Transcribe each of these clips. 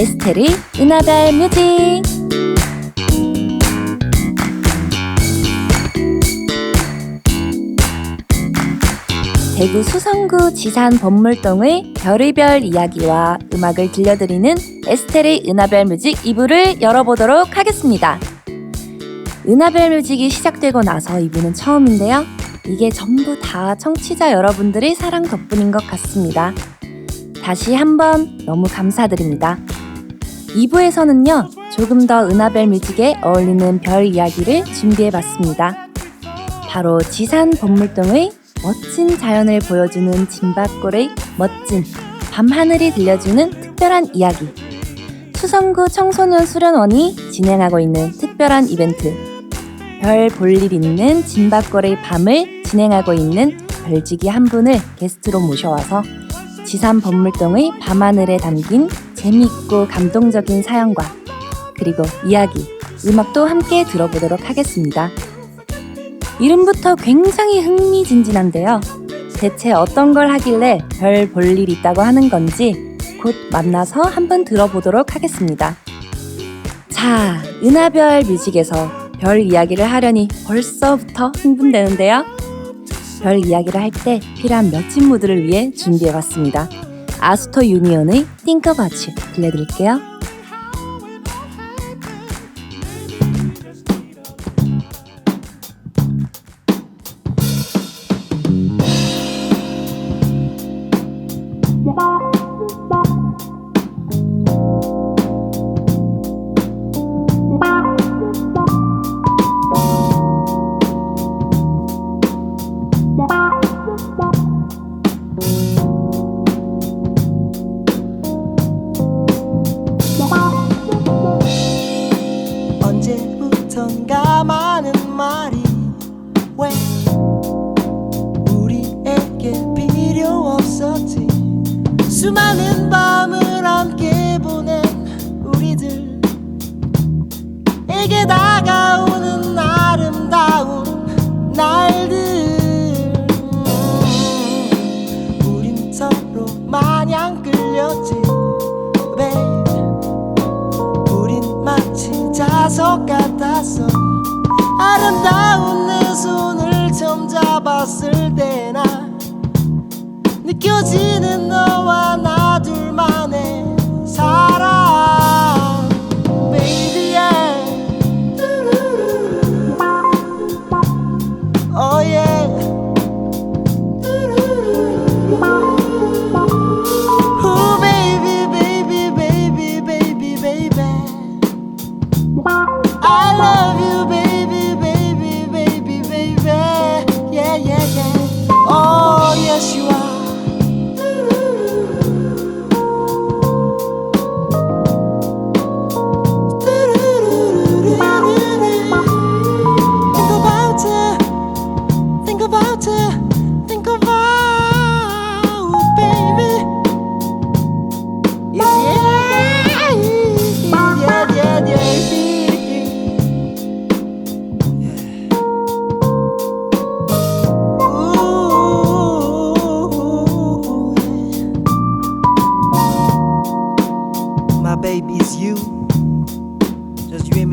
에스테르 은하별 뮤직 대구 수성구 지산 범물동의 별의별 이야기와 음악을 들려드리는 에스테르 은하별 뮤직 2부를 열어보도록 하겠습니다. 은하별 뮤직이 시작되고 나서 2부는 처음인데요. 이게 전부 다 청취자 여러분들의 사랑 덕분인 것 같습니다. 다시 한번 너무 감사드립니다. 2부에서는요, 조금 더 은하별 뮤직에 어울리는 별 이야기를 준비해봤습니다. 바로 지산 범물동의 멋진 자연을 보여주는 진밭골의 멋진 밤하늘이 들려주는 특별한 이야기. 수성구 청소년 수련원이 진행하고 있는 특별한 이벤트. 별 볼 일 있는 진밭골의 밤을 진행하고 있는 별지기 한 분을 게스트로 모셔와서 지산 범물동의 밤하늘에 담긴 재미있고 감동적인 사연과 그리고 이야기, 음악도 함께 들어보도록 하겠습니다. 이름부터 굉장히 흥미진진한데요. 대체 어떤 걸 하길래 별 볼 일 있다고 하는 건지 곧 만나서 한번 들어보도록 하겠습니다. 자, 은하별 뮤직에서 별 이야기를 하려니 벌써부터 흥분되는데요. 별 이야기를 할 때 필요한 멋진 무드를 위해 준비해봤습니다. Think About You 들려드릴게요. 같았어 아름다운 내 손을 처음 잡았을 때나 느껴지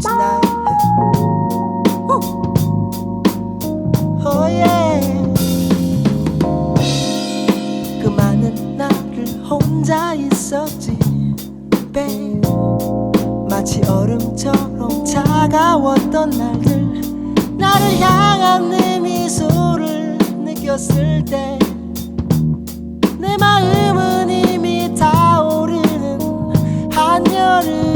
tonight. 그 많은 나를 혼자 있었지 babe. 마치 얼음처럼 차가웠던 날들 나를 향한 내 미소를 느꼈을 때 내 마음은 이미 타오르는 한여름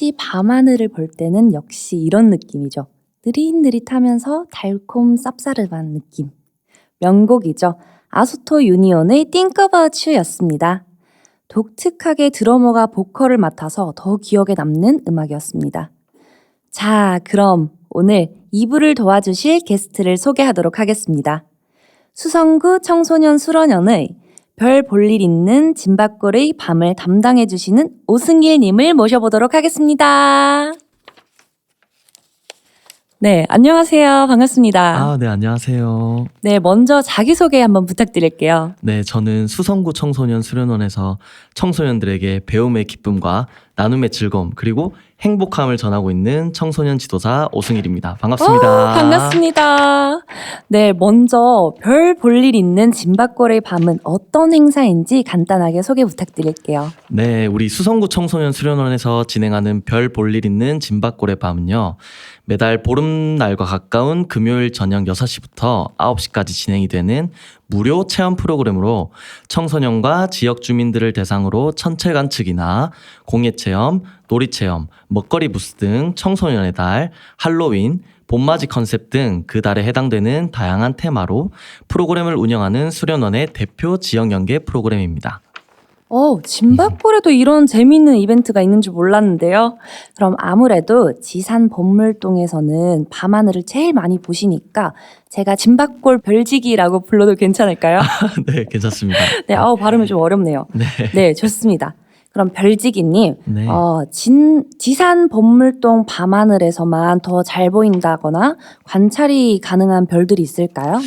역시 밤하늘을 볼 때는 역시 이런 느낌이죠. 느릿느릿하면서 달콤 쌉싸름한 느낌. 명곡이죠. 아수토 유니온의 Think About You였습니다. 독특하게 드러머가 보컬을 맡아서 더 기억에 남는 음악이었습니다. 자, 그럼 오늘 2부를 도와주실 게스트를 소개하도록 하겠습니다. 수성구 청소년 수련연의 별 볼 일 있는 짐박골의 밤을 담당해 주시는 오승일 님을 모셔보도록 하겠습니다. 네, 안녕하세요. 반갑습니다. 아, 네, 안녕하세요. 네, 먼저 자기소개 한번 부탁드릴게요. 네, 저는 수성구 청소년 수련원에서 청소년들에게 배움의 기쁨과 나눔의 즐거움, 그리고 행복함을 전하고 있는 청소년 지도사 오승일입니다. 반갑습니다. 어, 반갑습니다. 네, 먼저 별 볼 일 있는 짐박골의 밤은 어떤 행사인지 간단하게 소개 부탁드릴게요. 네, 우리 수성구 청소년 수련원에서 진행하는 별 볼 일 있는 짐박골의 밤은요. 매달 보름날과 가까운 금요일 저녁 6시부터 9시까지 진행이 되는 무료 체험 프로그램으로 청소년과 지역 주민들을 대상으로 천체 관측이나 공예 체험, 놀이 체험, 먹거리 부스 등 청소년의 달, 할로윈, 봄맞이 컨셉 등 그 달에 해당되는 다양한 테마로 프로그램을 운영하는 수련원의 대표 지역 연계 프로그램입니다. 어, 짐박골에도 이런 재미있는 이벤트가 있는 줄 몰랐는데요. 그럼 아무래도 지산 법물동에서는 밤하늘을 제일 많이 보시니까 제가 짐박골 별지기라고 불러도 괜찮을까요? 네, 괜찮습니다. 네, 아우 발음이 좀 어렵네요. 네. 네, 좋습니다. 그럼 별지기님, 네. 어, 진, 지산 법물동 밤하늘에서만 더 잘 보인다거나 관찰이 가능한 별들이 있을까요?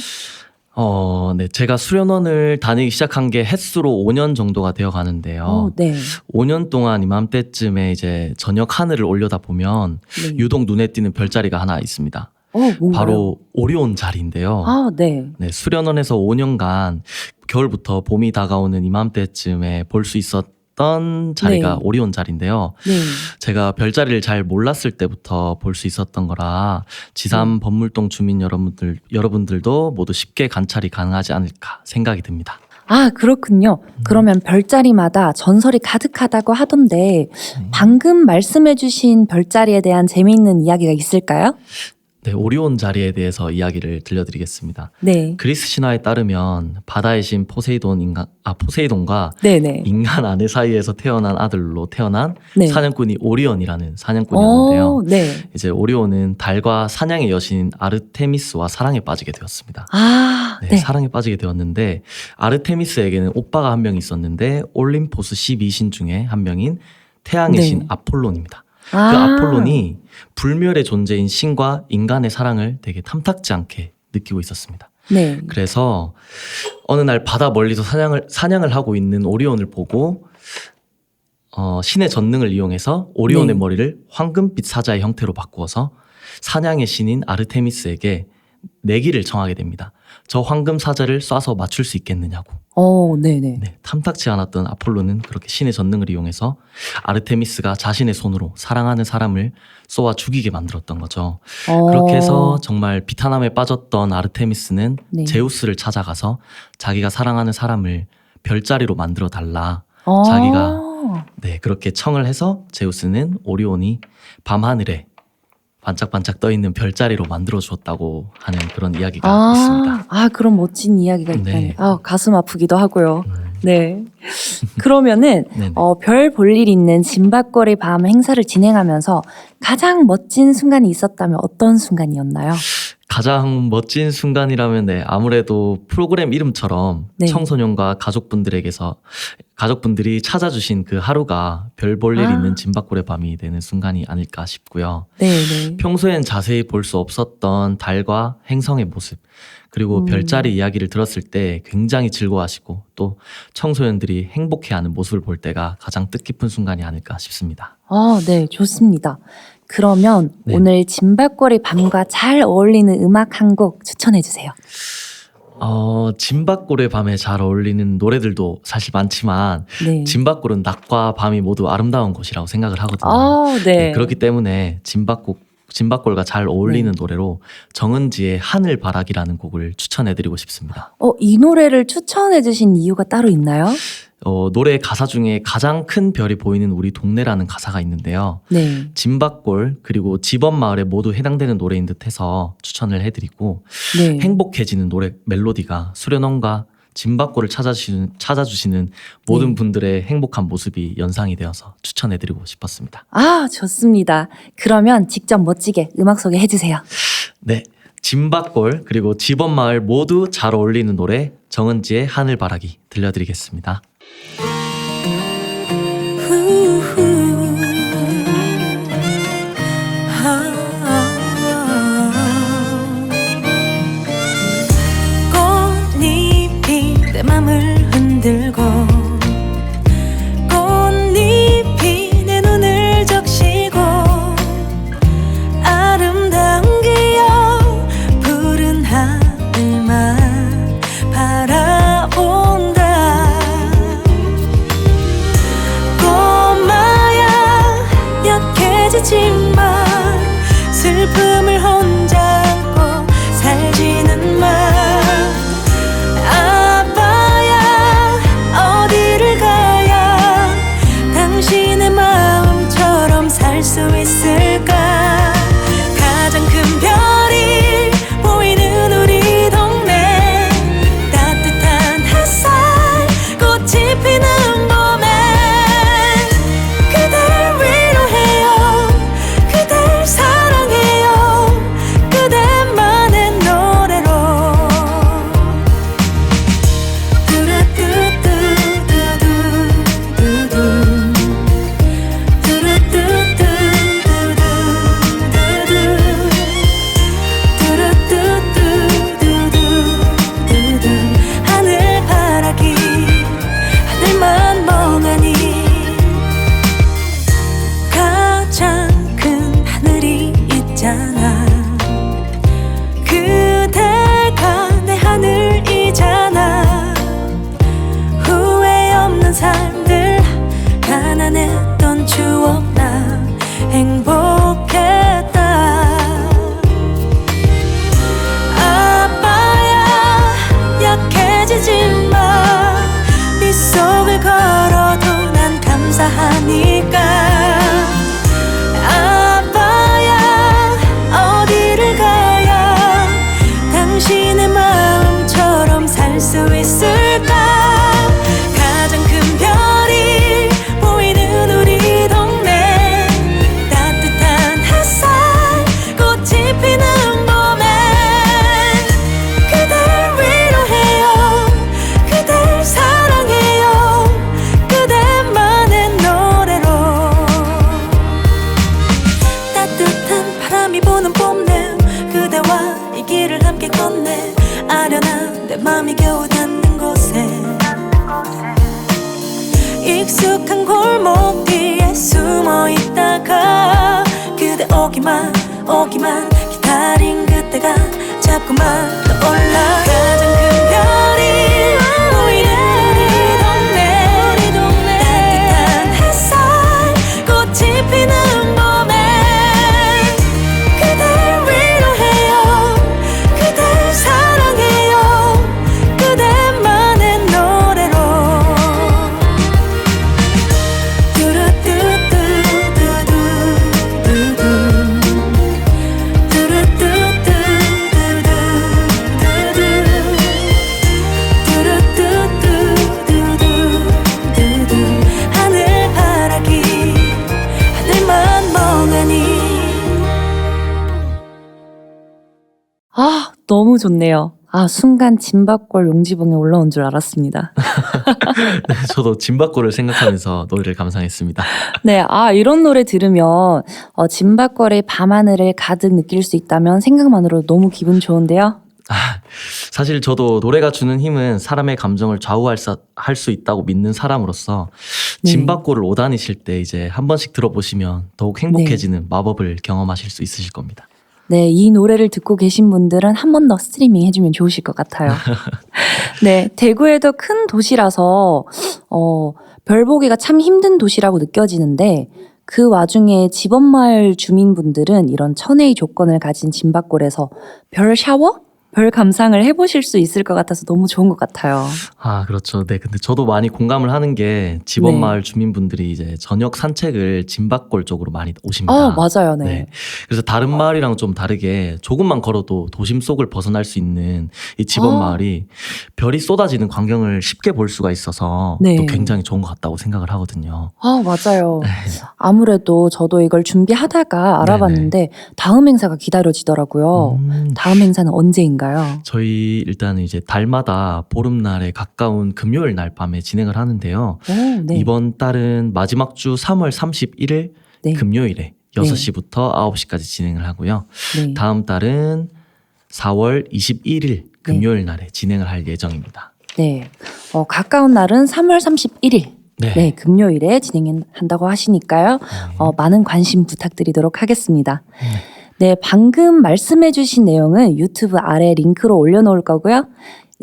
어, 네. 제가 수련원을 다니기 시작한 게 햇수로 5년 정도가 되어 가는데요. 어, 네. 5년 동안 이맘때쯤에 이제 저녁 하늘을 올려다 보면 네. 유독 눈에 띄는 별자리가 하나 있습니다. 어, 뭔가요? 바로 오리온 자리인데요. 아, 네. 네, 수련원에서 5년간 겨울부터 봄이 다가오는 이맘때쯤에 볼 수 있었 던 자리가 네. 오리온 자리인데요. 네. 제가 별자리를 잘 몰랐을 때부터 볼 수 있었던 거라 지산 법물동 주민 여러분들 여러분들도 모두 쉽게 관찰이 가능하지 않을까 생각이 듭니다. 아, 그렇군요. 그러면 별자리마다 전설이 가득하다고 하던데, 방금 말씀해주신 별자리에 대한 재미있는 이야기가 있을까요? 네, 오리온 자리에 대해서 이야기를 들려드리겠습니다. 네. 그리스 신화에 따르면 바다의 신 포세이돈 인간 아 포세이돈과 네네. 인간 아내 사이에서 태어난 아들로 태어난 네. 사냥꾼이 오리온이라는 사냥꾼이었는데요. 어, 네. 이제 오리온은 달과 사냥의 여신 아르테미스와 사랑에 빠지게 되었습니다. 아, 네, 네. 사랑에 빠지게 되었는데 아르테미스에게는 오빠가 한 명 있었는데 올림포스 12신 중에 한 명인 태양의 네. 신 아폴론입니다. 그 아. 아폴론이 불멸의 존재인 신과 인간의 사랑을 되게 탐탁지 않게 느끼고 있었습니다. 네. 그래서 어느 날 바다 멀리서 사냥을 사냥을 하고 있는 오리온을 보고 어, 신의 전능을 이용해서 오리온의 네. 머리를 황금빛 사자의 형태로 바꾸어서 사냥의 신인 아르테미스에게 내기를 정하게 됩니다. 저 황금 사자를 쏴서 맞출 수 있겠느냐고. 어, 네네. 네, 탐탁지 않았던 아폴로는 그렇게 신의 전능을 이용해서 아르테미스가 자신의 손으로 사랑하는 사람을 쏘아 죽이게 만들었던 거죠. 어. 그렇게 해서 정말 비탄함에 빠졌던 아르테미스는 네. 제우스를 찾아가서 자기가 사랑하는 사람을 별자리로 만들어 달라. 어. 자기가- 네, 그렇게 청을 해서 제우스는 오리온이 밤하늘에 반짝반짝 떠 있는 별자리로 만들어 주었다고 하는 그런 이야기가 아, 있습니다. 아, 그런 멋진 이야기가 있다니. 네. 아, 가슴 아프기도 하고요. 음, 네. 그러면은. 어, 별 볼 일 있는 짐박거리 밤 행사를 진행하면서 가장 멋진 순간이 있었다면 어떤 순간이었나요? 가장 멋진 순간이라면 네, 아무래도 프로그램 이름처럼 네. 청소년과 가족분들에게서 가족분들이 찾아주신 그 하루가 별 볼 일 아. 있는 짐박골의 밤이 되는 순간이 아닐까 싶고요. 네 네. 평소엔 자세히 볼 수 없었던 달과 행성의 모습, 그리고 음. 별자리 이야기를 들었을 때 굉장히 즐거워하시고 또 청소년들이 행복해하는 모습을 볼 때가 가장 뜻깊은 순간이 아닐까 싶습니다. 아, 네, 좋습니다. 그러면 네. 오늘 짐박거리 밤과 잘 어울리는 음악 한 곡 추천해 주세요. 어, 짐박골의 밤에 잘 어울리는 노래들도 사실 많지만 네. 짐박골은 낮과 밤이 모두 아름다운 곳이라고 생각을 하거든요. 아, 네. 네, 그렇기 때문에 짐박골 짐박골과 잘 어울리는 네. 노래로 정은지의 하늘 바라기라는 곡을 추천해드리고 싶습니다. 어, 이 노래를 추천해 주신 이유가 따로 있나요? 어, 노래 가사 중에 가장 큰 별이 보이는 우리 동네라는 가사가 있는데요. 네. 진박골 그리고 집업 마을에 모두 해당되는 노래인 듯해서 추천을 해드리고 네. 행복해지는 노래 멜로디가 수련원과 진박골을 찾아주시는, 찾아주시는 모든 네. 분들의 행복한 모습이 연상이 되어서 추천해드리고 싶었습니다. 아, 좋습니다. 그러면 직접 멋지게 음악 소개해 주세요. 네, 진박골 그리고 집업 마을 모두 잘 어울리는 노래 정은지의 하늘 바라기 들려드리겠습니다. Música চিহ্ন 너무 좋네요. 아, 순간 진박골 용지봉에 올라온 줄 알았습니다. 저도 진박골을 생각하면서 노래를 감상했습니다. 네, 아, 이런 노래 들으면, 어, 진박골의 밤하늘을 가득 느낄 수 있다면 생각만으로 너무 기분 좋은데요? 사실 저도 노래가 주는 힘은 사람의 감정을 좌우할 수, 할수 있다고 믿는 사람으로서 네. 진박골을 오다니실 때 이제 한 번씩 들어보시면 더욱 행복해지는 마법을 경험하실 수 있으실 겁니다. 네, 이 노래를 듣고 계신 분들은 한 번 더 스트리밍 해주면 좋으실 것 같아요. 네, 대구에도 큰 도시라서, 어, 별 보기가 참 힘든 도시라고 느껴지는데, 그 와중에 집업마을 주민분들은 이런 천혜의 조건을 가진 진박골에서 별 샤워? 별 감상을 해보실 수 있을 것 같아서 너무 좋은 것 같아요. 아, 그렇죠. 네. 근데 저도 많이 공감을 하는 게 지번 네. 마을 주민분들이 이제 저녁 산책을 진박골 쪽으로 많이 오십니다. 아, 맞아요. 네. 네. 그래서 다른 마을이랑 좀 다르게 조금만 걸어도 도심 속을 벗어날 수 있는 이 지번 아. 마을이 별이 쏟아지는 광경을 쉽게 볼 수가 있어서 네. 또 굉장히 좋은 것 같다고 생각을 하거든요. 아, 맞아요. 네. 아무래도 저도 이걸 준비하다가 알아봤는데 다음 행사가 기다려지더라고요. 음, 다음 행사는 언제인가 요? 저희 일단은 이제 달마다 보름날에 가까운 금요일 날 밤에 진행을 하는데요. 오, 네. 이번 달은 마지막 주 3월 31일 네. 금요일에 6시부터 9시까지 진행을 하고요. 네. 다음 달은 4월 21일 금요일 날에 진행을 할 예정입니다. 네. 어, 가까운 날은 3월 31일. 네. 네, 금요일에 진행한다고 하시니까요. 어, 많은 관심 부탁드리도록 하겠습니다. 네, 방금 말씀해주신 내용은 유튜브 아래 링크로 올려놓을 거고요.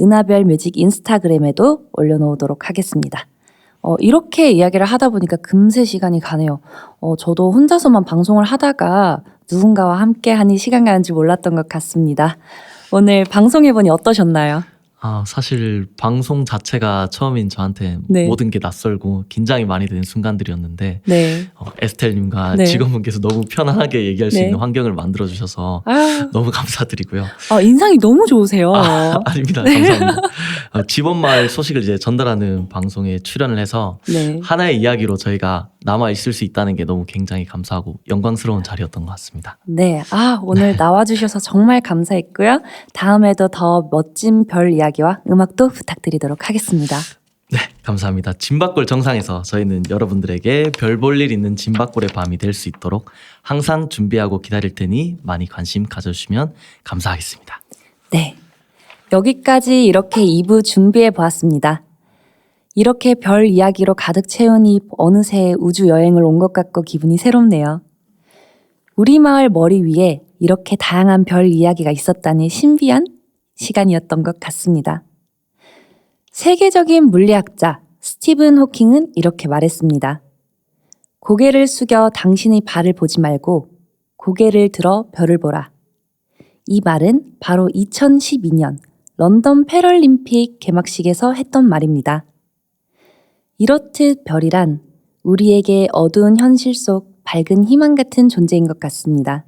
은하별 뮤직 인스타그램에도 올려놓도록 하겠습니다. 어, 이렇게 이야기를 하다 보니까 금세 시간이 가네요. 어, 저도 혼자서만 방송을 하다가 누군가와 함께 하니 시간 가는 줄 몰랐던 것 같습니다. 오늘 방송해보니 어떠셨나요? 아, 사실 방송 자체가 처음인 저한테 네. 모든 게 낯설고 긴장이 많이 되는 순간들이었는데 네. 어, 에스텔님과 네. 직원분께서 너무 편안하게 얘기할 수 네. 있는 환경을 만들어 주셔서 아, 너무 감사드리고요. 아, 인상이 너무 좋으세요. 아, 아닙니다. 감사합니다. 어, 지번마을 소식을 이제 전달하는 방송에 출연을 해서 네. 하나의 이야기로 저희가 남아 있을 수 있다는 게 너무 굉장히 감사하고 영광스러운 자리였던 것 같습니다. 네. 아, 오늘 나와주셔서 정말 감사했고요. 다음에도 더 멋진 별 이야기 와 음악도 부탁드리도록 하겠습니다. 네, 감사합니다. 진박골 정상에서 저희는 여러분들에게 별 볼 일 있는 진박골의 밤이 될 수 있도록 항상 준비하고 기다릴 테니 많이 관심 가져주시면 감사하겠습니다. 네. 여기까지 이렇게 2부 준비해 보았습니다. 이렇게 별 이야기로 가득 채우니 어느새 우주 여행을 온 것 같고 기분이 새롭네요. 우리 마을 머리 위에 이렇게 다양한 별 이야기가 있었다니 신비한 시간이었던 것 같습니다. 세계적인 물리학자 스티븐 호킹은 이렇게 말했습니다. 고개를 숙여 당신의 발을 보지 말고 고개를 들어 별을 보라. 이 말은 바로 2012년 런던 패럴림픽 개막식에서 했던 말입니다. 이렇듯 별이란 우리에게 어두운 현실 속 밝은 희망 같은 존재인 것 같습니다.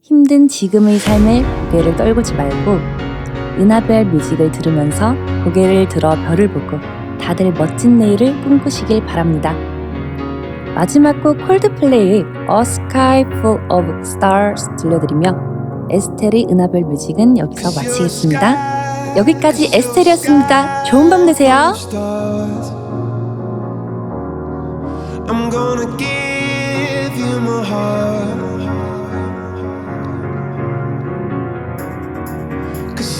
힘든 지금의 삶에 고개를 떨구지 말고 은하별 뮤직을 들으면서 고개를 들어 별을 보고 다들 멋진 내일을 꿈꾸시길 바랍니다. 마지막 곡 콜드플레이의 A Sky Full of Stars 들려드리며 에스텔의 은하별 뮤직은 여기서 마치겠습니다. 여기까지 에스텔이었습니다. 좋은 밤 되세요. I'm gonna give you my heart.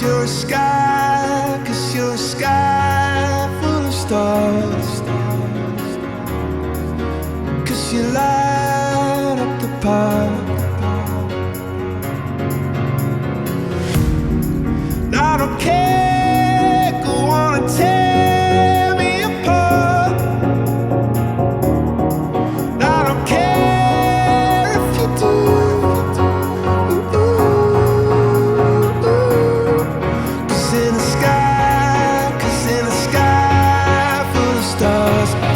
Cause you're a sky, cause you're a sky us.